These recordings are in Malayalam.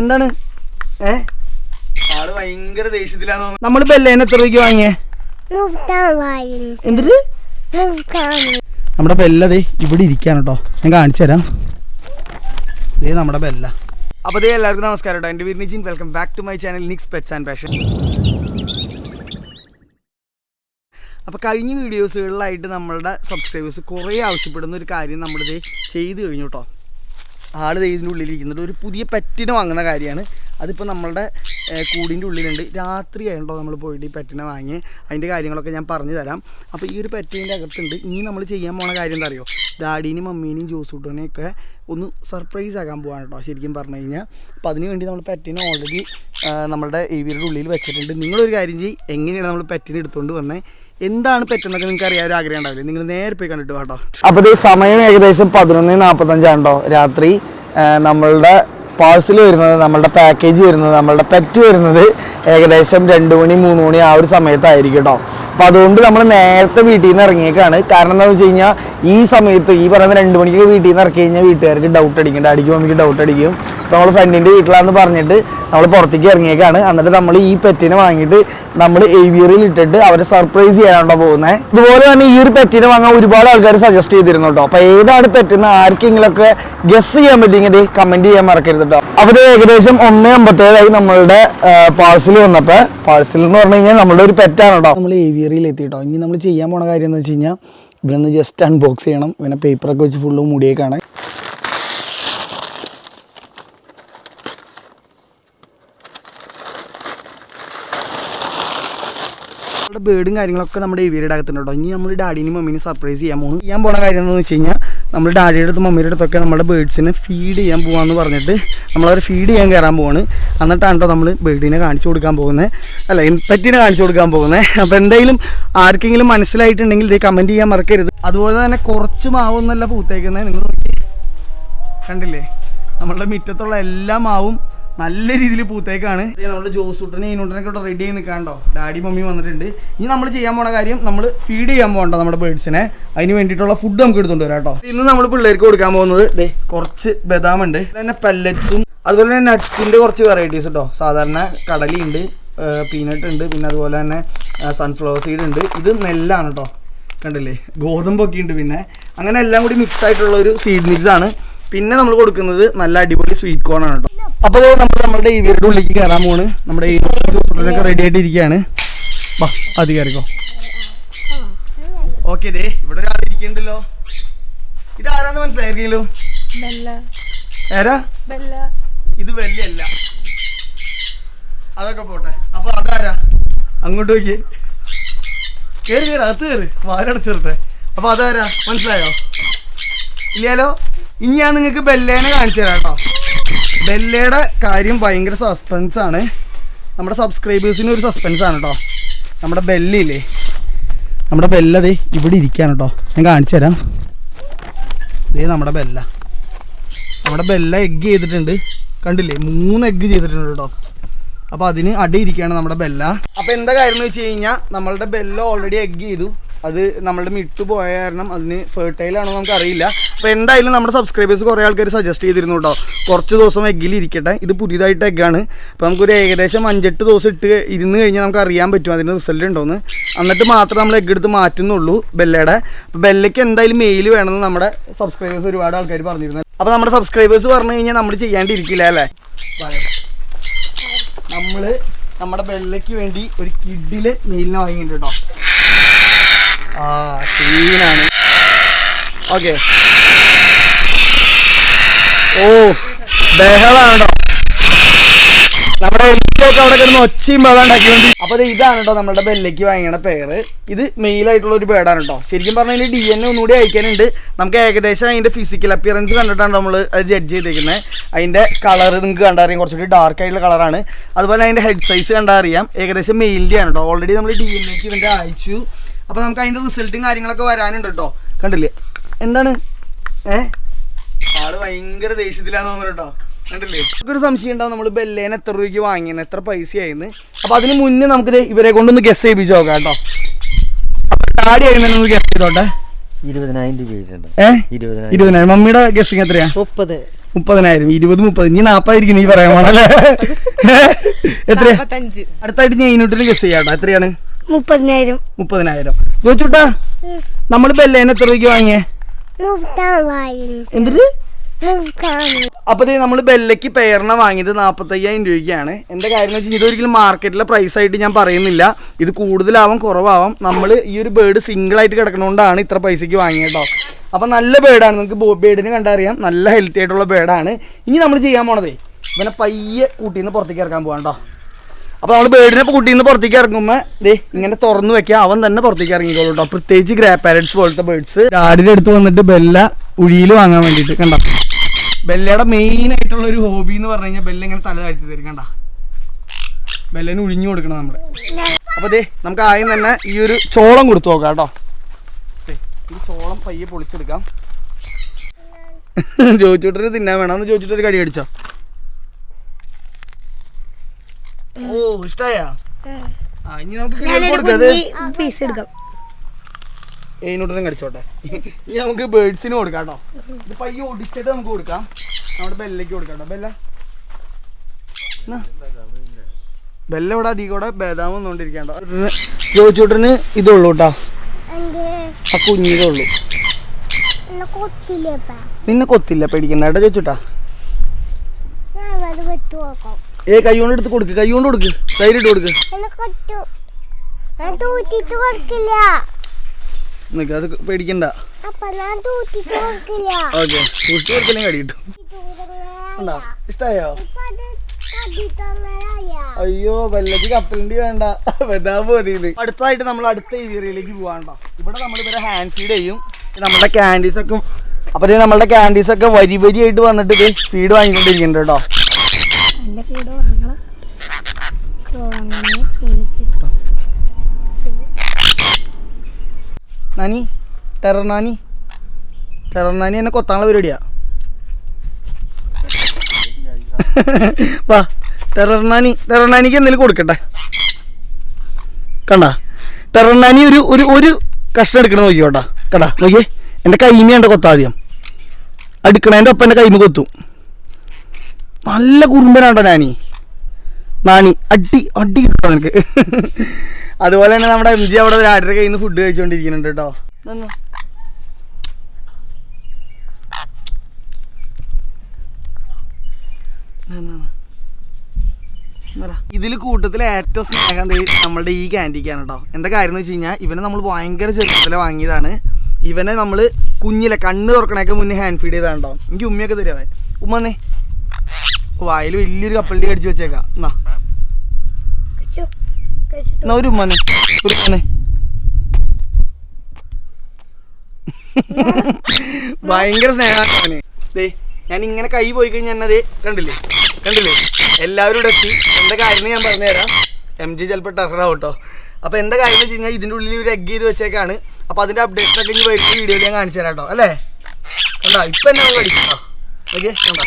എന്താണ്? ഏ? ആൾ ഭയങ്കര ദേഷ്യത്തിലാന്ന് നമ്മളിപ്പോ നമ്മൾ ബെല്ലേനെ എത്ര രൂപയ്ക്ക് വാങ്ങിയേ? എന്തിട്ട്? നമ്മുടെ ബെല്ലതേ ഇവിടെ ഇരിക്കാണ് കേട്ടോ ഞാൻ കാണിച്ചു തരാം. ഇതേ നമ്മുടെ ബെല്ല. അപ്പോൾ ഇതേ എല്ലാവർക്കും നമസ്കാരം കേട്ടോ എന്റെ വീടിന് ജിൻ welcome back to my channel Nix pets and passion അപ്പോൾ കഴിഞ്ഞ വീഡിയോസുകളിലായിട്ട് നമ്മളുടെ സബ്സ്ക്രൈബേഴ്സ് കുറേ ആവശ്യപ്പെടുന്ന ഒരു കാര്യം നമ്മളിത് ചെയ്തു കഴിഞ്ഞു കേട്ടോ ആൾ ചെയ്തിന്റെ ഉള്ളിലിരിക്കുന്നുണ്ട് ഒരു പുതിയ പെറ്റിനെ വാങ്ങുന്ന കാര്യമാണ്. അതിപ്പോൾ നമ്മളുടെ കൂടിന്റെ ഉള്ളിലുണ്ട്. രാത്രി ആയിട്ടോ നമ്മൾ പോയിട്ട് ഈ പെറ്റിനെ വാങ്ങി അതിന്റെ കാര്യങ്ങളൊക്കെ ഞാൻ പറഞ്ഞു തരാം. അപ്പോൾ ഈ ഒരു പെറ്റിന്റെ അകത്തുണ്ട്. ഇനി നമ്മൾ ചെയ്യാൻ പോണ കാര്യം എന്താ അറിയോ? ഡാഡീനെയും മമ്മീനെയും ജ്യൂസ് ജോസൂട്ടനെയൊക്കെ ഒന്ന് സർപ്രൈസ് ആകാൻ പോവാണ് കേട്ടോ ശരിക്കും പറഞ്ഞു കഴിഞ്ഞാൽ അപ്പോൾ അതിന് വേണ്ടി നമ്മൾ പെറ്റിനെ ഓൾറെഡി നമ്മളുടെ വീടിന്റെ ഉള്ളിൽ വെച്ചിട്ടുണ്ട്. നിങ്ങളൊരു കാര്യം ചെയ്യും. എങ്ങനെയാണ് നമ്മൾ പെറ്റിനെ എടുത്തുകൊണ്ട് വന്നത് എന്താണ് പറ്റുന്നത് നിങ്ങൾക്ക് അറിയാൻ ഒരു ആഗ്രഹം ഉണ്ടാവില്ല? നിങ്ങൾ നേരെ പോയി കണ്ടിട്ട് കേട്ടോ അപ്പോൾ ഈ സമയം ഏകദേശം പതിനൊന്ന് നാൽപ്പത്തഞ്ചാണ്ടോ രാത്രി നമ്മളുടെ പാഴ്സൽ വരുന്നത് നമ്മളുടെ പാക്കേജ് വരുന്നത് നമ്മളുടെ പെറ്റ് വരുന്നത് ഏകദേശം രണ്ട് മണി മൂന്ന് മണി ആ ഒരു സമയത്തായിരിക്കും കേട്ടോ അപ്പോൾ അതുകൊണ്ട് നമ്മൾ നേരത്തെ വീട്ടിൽ നിന്ന് ഇറങ്ങിയേക്കാണ്. കാരണം എന്താണെന്ന് വെച്ച് കഴിഞ്ഞാൽ ഈ സമയത്ത് ഈ പറയുന്ന രണ്ട് മണിക്ക് വീട്ടിൽ നിന്ന് ഇറക്കി കഴിഞ്ഞാൽ വീട്ടുകാർക്ക് ഡൗട്ട് അടിക്കും. ഡാഡിക്ക് മമ്മിക്ക് ഡൗട്ട് അടിക്കും. അപ്പോൾ നമ്മൾ ഫ്രണ്ടിന്റെ വീട്ടിലാന്ന് പറഞ്ഞിട്ട് നമ്മൾ പുറത്തേക്ക് ഇറങ്ങിയേക്കാണ്. എന്നിട്ട് നമ്മൾ ഈ പെറ്റിനെ വാങ്ങിയിട്ട് നമ്മൾ ഏവിയറിൽ ഇട്ടിട്ട് അവരെ സർപ്രൈസ് ചെയ്യാനാണോ പോകുന്നത് ഇതുപോലെ തന്നെ ഈ ഒരു പെറ്റിനെ വാങ്ങാൻ ഒരുപാട് ആൾക്കാർ സജസ്റ്റ് ചെയ്തിരുന്നു കേട്ടോ. അപ്പോൾ ഏതാണ് പെറ്റെന്ന് ആർക്കെങ്കിലുമൊക്കെ ഗസ് ചെയ്യാൻ പറ്റിയെങ്കിൽ കമന്റ് ചെയ്യാൻ മറക്കരുത് കേട്ടോ. അപ്പോൾ ഏകദേശം ഒന്ന് അമ്പത്തേഴായി നമ്മളുടെ പാഴ്സൽ വന്നപ്പോൾ പാഴ്സൽ എന്ന് പറഞ്ഞു കഴിഞ്ഞാൽ നമ്മളുടെ ഒരു പെറ്റാണ് കേട്ടോ. നമ്മൾ ഏവിയറിയിൽ എത്തി കേട്ടോ ഇനി നമ്മൾ ചെയ്യാൻ പോണ കാര്യം എന്ന് വെച്ച് കഴിഞ്ഞാൽ ഇവിടെ നിന്ന് ജസ്റ്റ് അൺബോക്സ് ചെയ്യണം. പിന്നെ പേപ്പറൊക്കെ വെച്ച് ഫുള്ള് മൂടിയേക്കാണ്. ബേഡും കാര്യങ്ങളൊക്കെ നമ്മുടെ ഇവരുടെ അകത്തുണ്ടോ ഇനി നമ്മൾ ഡാഡിനും മമ്മീനും സർപ്രൈസ് ചെയ്യാൻ പോകുന്നു ചെയ്യാൻ പോണ കാര്യം എന്ന് വെച്ച് കഴിഞ്ഞാൽ നമ്മൾ ഡാഡിയുടെ അടുത്ത് മമ്മിയുടെ അടുത്തൊക്കെ നമ്മുടെ ബേഡ്സിനെ ഫീഡ് ചെയ്യാൻ പോകാമെന്ന് പറഞ്ഞിട്ട് നമ്മളവർ ഫീഡ് ചെയ്യാൻ കയറാൻ പോവാണ്. എന്നിട്ടാണ് കേട്ടോ നമ്മൾ ബേഡിനെ കാണിച്ചു കൊടുക്കാൻ പോകുന്നത് അല്ല പെറ്റിനെ കാണിച്ചു കൊടുക്കാൻ പോകുന്നത് അപ്പോൾ എന്തെങ്കിലും ആർക്കെങ്കിലും മനസ്സിലായിട്ടുണ്ടെങ്കിൽ ഇത് കമന്റ് ചെയ്യാൻ മറക്കരുത്. അതുപോലെ തന്നെ കുറച്ച് മാവൊന്നല്ല പൂത്തേക്കുന്നത് നിങ്ങൾ കണ്ടില്ലേ? നമ്മളുടെ മുറ്റത്തുള്ള എല്ലാ മാവും നല്ല രീതിയിൽ പൂത്തേക്കാണ്. നമ്മുടെ ജോസൂട്ടനെ ഈനൂട്ടനൊക്കെ ഇവിടെ റെഡി ആയി നിൽക്കാണ്ടോ ഡാഡി മമ്മി വന്നിട്ടുണ്ട്. ഇനി നമ്മൾ ചെയ്യാൻ പോണ കാര്യം നമ്മൾ ഫീഡ് ചെയ്യാൻ പോകണ്ട നമ്മുടെ ബേഡ്സിനെ അതിന് വേണ്ടിയിട്ടുള്ള ഫുഡ് നമുക്ക് എടുത്തുകൊണ്ട് വരാം കേട്ടോ. ഇന്ന് നമ്മൾ പിള്ളേർക്ക് കൊടുക്കാൻ പോകുന്നത് ദേ കുറച്ച് ബദാം ഉണ്ട് പിന്നെ പെല്ലറ്റ്സും അതുപോലെ തന്നെ നട്ട്സിന്റെ കുറച്ച് വെറൈറ്റീസ് കേട്ടോ സാധാരണ കടലയുണ്ട് പീനട്ട് ഉണ്ട് പിന്നെ അതുപോലെ തന്നെ സൺഫ്ലവർ സീഡ് ഉണ്ട്. ഇത് നെല്ലാണ് കേട്ടോ. കണ്ടില്ലേ? ഗോതമ്പൊക്കെ ഉണ്ട് പിന്നെ. അങ്ങനെ എല്ലാം കൂടി മിക്സ് ആയിട്ടുള്ള ഒരു സീഡ് മിക്സ് ആണ്. പിന്നെ നമ്മൾ കൊടുക്കുന്നത് നല്ല അടിപൊളി സ്വീറ്റ് കോൺ ആണ് കേട്ടോ അപ്പോൾ നമ്മൾ നമ്മുടെ ഈ വീടിന്റെ ഉള്ളിലേക്ക് കയറാൻ പോണ് നമ്മുടെ ഈ ഒക്കെ റെഡി ആയിട്ട് ഇരിക്കുകയാണ് വാ അത് കയറിക്കോ. ഓക്കെ ദേ ഇവിടെ ഒരാൾ ഇരിക്കണ്ടല്ലോ ഇത് ആരാന്ന് മനസ്സിലായിരിക്കല്ലോ ബെല്ല. ആരാ? ഇത് വെല്ലല്ല അതൊക്കെ പോട്ടെ. അപ്പൊ അതാരാ? അങ്ങോട്ട് നോക്കി കേറി കേറി അകത്ത് കയറി വാരടച്ചിട്ടെ അപ്പൊ അതാരാ? മനസ്സിലായോ? ഇല്ലല്ലോ ഇനി ഞാൻ നിങ്ങൾക്ക് ബെല്ലേനെ കാണിച്ചു തരാം കേട്ടോ. ബെല്ലയുടെ കാര്യം ഭയങ്കര സസ്പെൻസ് ആണ്. നമ്മുടെ സബ്സ്ക്രൈബേഴ്സിന് ഒരു സസ്പെൻസ് ആണ് കേട്ടോ. നമ്മുടെ ബെല്ലില്ലേ? നമ്മുടെ ബെല്ലത് ഇവിടെ ഇരിക്കുകയാണ് കേട്ടോ. ഞാൻ കാണിച്ചു തരാം. ഇതേ നമ്മുടെ ബെല്ല. നമ്മുടെ ബെല്ല എഗ്ഗ് ചെയ്തിട്ടുണ്ട്. കണ്ടില്ലേ? മൂന്ന് എഗ്ഗ് ചെയ്തിട്ടുണ്ട് കേട്ടോ. അപ്പോൾ അതിന് അടിയിരിക്കുകയാണ് നമ്മുടെ ബെല്ല. അപ്പോൾ എന്താ കാര്യം എന്ന് വെച്ച് കഴിഞ്ഞാൽ നമ്മളുടെ ബെല്ല ഓൾറെഡി എഗ്ഗ് ചെയ്തു. അത് നമ്മളുടെ മിട്ട് പോയ കാരണം അതിന് ഫെർട്ടൈൽ ആണോ നമുക്ക് അറിയില്ല അപ്പോൾ എന്തായാലും നമ്മുടെ സബ്സ്ക്രൈബേഴ്സ് കുറേ ആൾക്കാർ സജസ്റ്റ് ചെയ്തിരുന്നു കേട്ടോ കുറച്ച് ദിവസം എഗ്ഗിൽ ഇരിക്കട്ടെ. ഇത് പുതിയതായിട്ട് എഗ്ഗാണ് അപ്പോൾ നമുക്കൊരു ഏകദേശം അഞ്ചെട്ട് ദിവസം ഇട്ട് ഇരുന്ന് കഴിഞ്ഞാൽ നമുക്ക് അറിയാൻ പറ്റും അതിന്റെ റിസൾട്ട് ഉണ്ടോന്ന് എന്നിട്ട് മാത്രം നമ്മൾ എഗ്ഗ് എടുത്ത് മാറ്റുന്നുള്ളൂ ബെല്ലയുടെ. അപ്പോൾ ബെല്ലയ്ക്ക് എന്തായാലും മെയിൽ വേണമെന്ന് നമ്മുടെ സബ്സ്ക്രൈബേഴ്സ് ഒരുപാട് ആൾക്കാർ പറഞ്ഞിരുന്നു. അപ്പോൾ നമ്മുടെ സബ്സ്ക്രൈബേഴ്സ് പറഞ്ഞു കഴിഞ്ഞാൽ നമ്മൾ ചെയ്യാണ്ടിരിക്കില്ല അല്ലേ? നമ്മൾ നമ്മുടെ ബെല്ലയ്ക്ക് വേണ്ടി ഒരു കിഡിൽ മെയിലിനെ വാങ്ങിയിട്ടുണ്ട് ആ സീനാണ് ഓക്കെ ഓ ബഹളാണ് നമ്മുടെ എലിക്കൊക്കെ അവിടെ കിടന്ന് ഒച്ചയും ബഹളം അപ്പോൾ അപ്പൊ ഇതാണ് കേട്ടോ നമ്മുടെ ബെല്ലയ്ക്ക് വാങ്ങിയ പേര് ഇത് മെയിൽ ആയിട്ടുള്ള ഒരു പേടാണ് കേട്ടോ ശരിക്കും പറഞ്ഞാൽ ഡി എൻ എ ഒന്നുകൂടി അയക്കാനുണ്ട്. നമുക്ക് ഏകദേശം അതിന്റെ ഫിസിക്കൽ അപ്പിയറൻസ് കണ്ടിട്ടാണ് നമ്മൾ അത് ജഡ്ജ് ചെയ്തിരിക്കുന്നത് അതിന്റെ കളർ നിങ്ങൾക്ക് കണ്ടറിയാം. കുറച്ചുകൂടി ഡാർക്ക് ആയിട്ടുള്ള കളറാണ് അതുപോലെ അതിന്റെ ഹെഡ് സൈസ് കണ്ടറിയാം. ഏകദേശം മെയിലിന്റെ ആണ് കേട്ടോ ഓൾറെഡി നമ്മൾ ഡി എൻ എക്ക് ഇവന്റെ അയച്ചു. അപ്പൊ നമുക്ക് അതിന്റെ റിസൾട്ടും കാര്യങ്ങളൊക്കെ വരാനുണ്ട് കേട്ടോ. കണ്ടില്ലേ? എന്താണ്? ഏഹ് ആൾ ഭയങ്കര ദേഷ്യത്തിലാന്ന് തോന്നുന്നു കേട്ടോ. കണ്ടില്ലേ? ഒരു സംശയം ഉണ്ടാവും. നമ്മൾ ബെല്ലേനെ എത്ര രൂപയ്ക്ക് വാങ്ങിയെന്ന് എത്ര പൈസയായിന്ന്. അപ്പൊ അതിന് മുന്നേ നമുക്ക് ഇവരെ കൊണ്ടൊന്ന് ഗസ് ചെയ്യിപ്പിച്ച് നോക്കാം കേട്ടോ. അപ്പൊ ഡാഡി ആയിരുന്നു ഗസ് ചെയ്തോട്ടെ. ഇരുപതിനായിരം രൂപ ഇരുപതിനായിരം. ഇരുപതിനായിരം. മമ്മിയുടെ ഗസ്സിങ് എത്രയാ? മുപ്പത്. മുപ്പതിനായിരം. ഇരുപത് മുപ്പത്. ഇനി നാപ്പതായിരിക്കും നീ പറയാൻ പോണല്ലേ എത്രയാ? അടുത്തായിട്ട് ഞാൻ ഇനോട്ടിൽ ഗസ് ചെയ്യാട്ടോ എത്രയാണ്? മുപ്പതിനായിരം. മുപ്പതിനായിരം. ചോദിച്ചോട്ടാ നമ്മൾ ബെല്ലേനെ എത്ര രൂപയ്ക്ക് വാങ്ങിയേ? എന്തിട്ട് അപ്പൊ നമ്മൾ ബെല്ലയ്ക്ക് പെയറിനെ വാങ്ങിയത് നാൽപ്പത്തയ്യായിരം രൂപയ്ക്കാണ്. എന്താ കാര്യം വെച്ചാൽ ഇതൊരിക്കലും മാർക്കറ്റിലെ പ്രൈസ് ആയിട്ട് ഞാൻ പറയുന്നില്ല. ഇത് കൂടുതലാവും കുറവാവും. നമ്മൾ ഈ ഒരു ബേർഡ് സിംഗിൾ ആയിട്ട് കിടക്കണോണ്ടാണ് ഇത്ര പൈസക്ക് വാങ്ങിയത് കേട്ടോ അപ്പൊ നല്ല ബേഡാണ് നിങ്ങൾക്ക് ബേഡിന് കണ്ടറിയാം. നല്ല ഹെൽത്തി ആയിട്ടുള്ള ബേഡാണ് ഇനി നമ്മൾ ചെയ്യാൻ പോണതേ ഇവനെ പയ്യെ കൂട്ടിന്ന് പുറത്തേക്ക് ഇറക്കാൻ പോകാം കേട്ടോ അപ്പോൾ നമ്മൾ ബേഡിനെ കുട്ടിയിൽ നിന്ന് പുറത്തേക്ക് ഇറങ്ങുമ്പോൾ ദേ ഇങ്ങനെ തുറന്നു വെക്കുക അവൻ തന്നെ പുറത്തേക്ക് ഇറങ്ങിക്കോളൂ കേട്ടോ പ്രത്യേകിച്ച് ഗ്രേ പാരറ്റ്സ് പോലത്തെ ബേഡ്സ് ആടിന്റെ അടുത്ത് വന്നിട്ട് ബെല്ല ഉഴിയിൽ വാങ്ങാൻ വേണ്ടിട്ട് കണ്ട? ബെല്ലയുടെ മെയിൻ ആയിട്ടുള്ള ഒരു ഹോബി എന്ന് പറഞ്ഞു കഴിഞ്ഞാൽ ബെല്ല ഇങ്ങനെ തല താഴ്ത്തി തരും കണ്ട? ബെല്ലന് ഉഴിഞ്ഞു കൊടുക്കണം നമ്മൾ. അപ്പൊ ദേ നമുക്ക് ആദ്യം തന്നെ ഈ ഒരു ചോളം കൊടുത്തു നോക്കാം കേട്ടോ. ഈ ചോളം പയ്യെ പൊളിച്ചെടുക്കാം. ചോദിച്ചിട്ടൊരു തിന്നാൻ വേണം. എന്ന് ചോദിച്ചിട്ടൊരു കടി അടിച്ചോ ഓ ഇഷ്ടായ? ആ ഇനി നമുക്ക് കിളികൾക്ക് കൊടുക്കത് പീസ് എടുക്കാം. ഏനോട്ടിനും കടിച്ചോട്ടെ. ഇനി നമുക്ക് ബേർഡ്സിന് കൊടുക്കാം കേട്ടോ. ഇത് പയ്യെ ഒടിച്ചിട്ട് നമുക്ക് കൊടുക്കാം. നമ്മുടെ ബെല്ലയ്ക്ക് കൊടുക്കാം കേട്ടോ. ബെല്ല. ബെല്ല ഇവിടെ അധികം ഇവിടെ ബേദാമം വന്നുകൊണ്ടിരിക്കണ്ടോ ജോച്ചൂട്ടന് ഇതുള്ളൂ കേട്ടോ. ആ കുഞ്ഞിതേ ഉള്ളൂ. എന്നെ കൊത്തില്ലേപ്പാ നിന്നെ കൊത്തില്ല പേടിക്കണ്ട. കേട്ടോ ചോദിച്ചോട്ടാ ഏ കൈ കൊണ്ട് എടുത്ത് കൊടുക്ക് കൈ കൊണ്ട് കൊടുക്ക്. കയ്യിലിട്ട് കൊടുക്ക് നിനക്ക് അത് പേടിക്കണ്ട. ഓക്കെ ഇഷ്ടായോ? അയ്യോ വല്ലത് കപ്പലിന്റെ വേണ്ട. വെതാ മതിയത് അടുത്തായിട്ട് നമ്മൾ അടുത്ത ഏരിയയിലേക്ക് പോവാണ്ടോ. ഇവിടെ നമ്മൾ ഇവരെ ഹാൻഡ് ഫീഡ് ചെയ്യും. നമ്മുടെ ക്യാൻഡീസ് ഒക്കെ അപ്പൊ നമ്മളുടെ ക്യാൻഡീസ് ഒക്കെ വരി വരിയായിട്ട് വന്നിട്ട് ഫീഡ് വാങ്ങിക്കൊണ്ടിരിക്കുന്നുണ്ട് കേട്ടോ. ഉറങ്ങണം എനിക്ക് നാനി ടെറർ നാനി. ടെറർ നാനി എന്നെ കൊത്താനുള്ള പരിപാടിയാ. വാ ടെറർ നാനി ടെറർ നാനിക്ക് എന്തെങ്കിലും കൊടുക്കട്ടെ. കണ്ട? ടെറർ നാനി ഒരു ഒരു ഒരു കഷ്ണം എടുക്കണം നോക്കിയോട്ടാ കണ്ടാ? നോക്കിയേ എന്റെ കൈമയുണ്ട് കൊത്താദ്യം അടുക്കണേന്റെ ഒപ്പം എന്റെ കൈമ കൊത്തും. നല്ല കുറുമ്പനാട്ടോ നാനി നാണി. അടി അടി കിട്ടോ നിനക്ക്. അതുപോലെ തന്നെ നമ്മുടെ എം അവിടെ ആരുടെ കയ്യിൽ നിന്ന് ഫുഡ് കഴിച്ചുകൊണ്ടിരിക്കുന്നുണ്ട് കേട്ടോ ഇതിൽ കൂട്ടത്തിൽ ഏറ്റവും സ്നേഹം നമ്മളുടെ ഈ ക്യാൻഡിക്കാണ് കേട്ടോ. എന്താ കാര്യം എന്ന് വെച്ച് കഴിഞ്ഞാൽ ഇവനെ നമ്മൾ ഭയങ്കര ചെറുപ്പത്തിലെ വാങ്ങിയതാണ്. ഇവനെ നമ്മൾ കുഞ്ഞിലെ കണ്ണ് തുറക്കണേക്ക് മുന്നേ ഹാൻഡ് ഫീഡ് ചെയ്താണ് കേട്ടോ. എനിക്ക് ഉമ്മയൊക്കെ തരുവാൻ ഉമ്മന്നേ വായിൽ വലിയൊരു കപ്പലിന്റെ കടിച്ചു വെച്ചേക്കാം. എന്നാ എന്നാ ഒരു ഉമ്മനെ ഒരു ഉമ്മനെ ഭയങ്കര സ്നേഹമാണ് ദേ ഞാൻ ഇങ്ങനെ കൈ പോയി കഴിഞ്ഞാൽ എന്നെ ദേ കണ്ടില്ലേ? കണ്ടില്ലേ? എല്ലാവരും ഇവിടെ എത്തി. എന്താ കാര്യം ഞാൻ പറഞ്ഞുതരാം എം ജി ചിലപ്പോൾ ടെററാവും കേട്ടോ അപ്പോൾ എന്താ കാര്യം വെച്ച് കഴിഞ്ഞാൽ ഇതിന്റെ ഉള്ളിൽ ഒരു എഗ് ചെയ്ത് വെച്ചേക്കാണ്. അപ്പോൾ അതിന്റെ അപ്ഡേറ്റ്സ് ഒക്കെ ഇനി വൈകിട്ട് വീഡിയോയിൽ ഞാൻ കാണിച്ചു തരാം കേട്ടോ അല്ലേ? കണ്ടോ? ഇപ്പം എന്നെ അത് കേട്ടോ ഓക്കെ കണ്ടോ?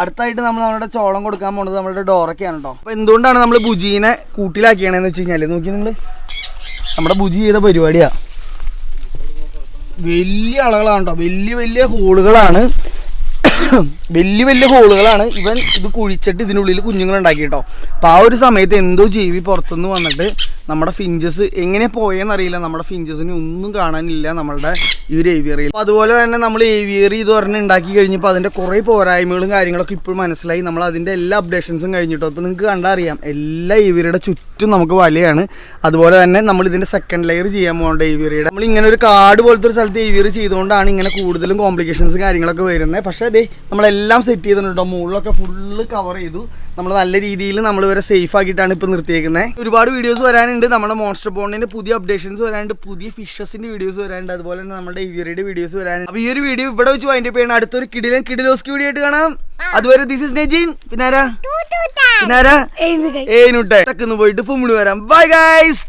അടുത്തായിട്ട് നമ്മൾ നമ്മുടെ ചോളം കൊടുക്കാൻ പോണത് നമ്മുടെ ഡോറൊക്കെയാണ് കേട്ടോ അപ്പോൾ എന്തുകൊണ്ടാണ് നമ്മൾ ബുജീനെ കൂട്ടിലാക്കിയണെന്ന് വെച്ച് കഴിഞ്ഞാൽ നോക്കി നിങ്ങൾ നമ്മുടെ ബുജി ചെയ്ത പരിപാടിയാ. വലിയ ആളുകളാണ് കേട്ടോ വലിയ വലിയ ഹോളുകളാണ് വലിയ വലിയ ഹോളുകളാണ്. ഇവൻ ഇത് കുഴിച്ചിട്ട് ഇതിനുള്ളിൽ കുഞ്ഞുങ്ങൾ ഉണ്ടാക്കി കേട്ടോ അപ്പോൾ ആ ഒരു സമയത്ത് എന്തോ ജീവി പുറത്തുനിന്ന് വന്നിട്ട് നമ്മുടെ ഫിഞ്ചസ് എങ്ങനെ പോയെന്നറിയില്ല. നമ്മുടെ ഫിഞ്ചസിന് ഒന്നും കാണാനില്ല നമ്മളുടെ ഈ ഒരു ഏവിയറിയിൽ അതുപോലെ തന്നെ നമ്മൾ ഏവിയറി ഇത് പറഞ്ഞ് ഉണ്ടാക്കി കഴിഞ്ഞപ്പോൾ അതിന്റെ കുറേ പോരായ്മകളും കാര്യങ്ങളൊക്കെ ഇപ്പോൾ മനസ്സിലായി. നമ്മൾ അതിന്റെ എല്ലാ അപ്ഡേഷൻസും കഴിഞ്ഞിട്ടോ. അപ്പോൾ നിങ്ങൾക്ക് കണ്ടറിയാം എല്ലാ ഏവിയറിയുടെ ചുറ്റും നമുക്ക് വലയാണ്. അതുപോലെ തന്നെ നമ്മൾ ഇതിന്റെ സെക്കൻഡ് ലെയർ ചെയ്യാൻ പോകേണ്ട ഏവിയറിയുടെ നമ്മൾ ഇങ്ങനെ ഒരു കാട് പോലത്തെ ഒരു സ്ഥലത്ത് ഏവിയറി ചെയ്തുകൊണ്ടാണ് ഇങ്ങനെ കൂടുതലും കോംപ്ലിക്കേഷൻസ് കാര്യങ്ങളൊക്കെ വരുന്നത്. പക്ഷേ അതെ നമ്മളെല്ലാം സെറ്റ് ചെയ്തിട്ടുണ്ടോ? മുകളിലൊക്കെ ഫുള്ള് കവർ ചെയ്തു. നമ്മൾ നല്ല രീതിയിൽ നമ്മൾ ഇവരെ സേഫ് ആക്കിയിട്ടാണ് ഇപ്പോൾ നിർത്തിയേക്കുന്നത് ഒരുപാട് വീഡിയോസ് വരാനുണ്ട്. നമ്മുടെ മോൺസ്റ്റർ ബോണ്ടിന്റെ പുതിയ അപ്ഡേഷൻസ് വരാനുണ്ട്. പുതിയ ഫിഷസിന്റെ വീഡിയോസ് വരാനുണ്ട്. അതുപോലെ തന്നെ നമ്മുടെ ഇവരുടെ വീഡിയോസ് വരാനുണ്ട്. അപ്പോൾ ഈ ഒരു വീഡിയോ ഇവിടെ വെച്ച് വൈൻഡപ്പ് ചെയ്യണം അടുത്തൊരു കിടിലൻ കിടിലോസ്കി വീഡിയോ ആയിട്ട് കാണാം. അതുവരെ ദിസ് ഇസ് നെജിൻ പിന്നാരാ? പിന്നാരാ? ഏനുട്ടെ ടക്കുന്ന് പോയിട്ട് ഫുമ്മിൾ വരാം. Bye guys